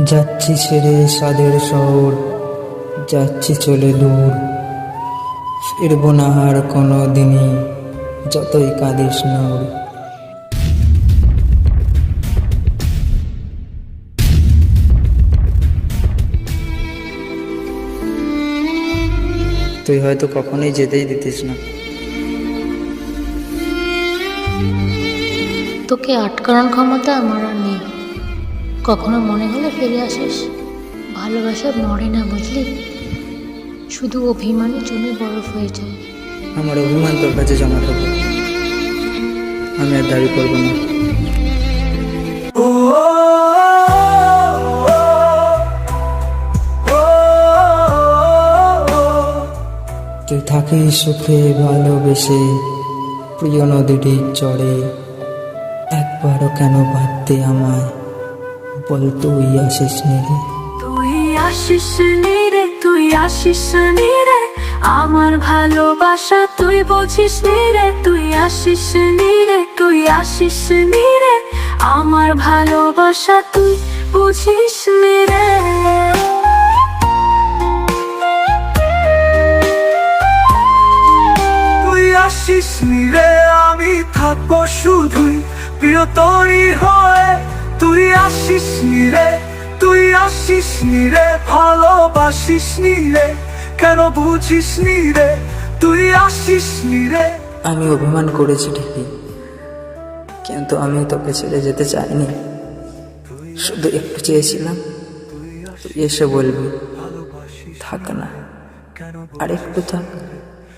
যাচ্ছি ছেড়ে সাদের শহর, যাচ্ছি চলে দূর। ফিরবো না আর কোনো দিনই যতই কাঁদিস নূর। তুই হয়তো কখনোই যেতেই দিতিস না। তোকে আটকানোর ক্ষমতা আমার আর নেই। কখনো মনে হলে ফিরে আসিস। ভালোবাসা মরে না বুঝলি? শুধু অভিমানে জমে বরফ হয়ে যায় আমার অভিমান তোর কাছে জমা থাকবে আমি আর দাবি করব না। তুই থাকিস সুখে ভালোবেসে প্রিয় নদীটির চড়ে একবারও কেন ভাবতে আমায় বল তুই আসিস নিরে তুই আসিস রে তুই আসিস রে। আমার ভালোবাসা তুই বুঝিস রে তুই আসিস রে তুই আসিস রে। আমার ভালোবাসা তুই বুঝিস রে। তুই আসিস রে আমি থাকব শুধুই। প্রিয় তোরই হয়ে তুই আসিস রে, তুই আসিস রে, ভালোবাসিস রে, কেন বুঝিস রে, তুই আসিস রে। আমি অভিমান করেছি ঠিকই, কিন্তু আমি তোকে ছেড়ে যেতে চাইনি। শুধু একটু চেয়েছিলাম এসে বলবি, থাক না আর একটু থাক।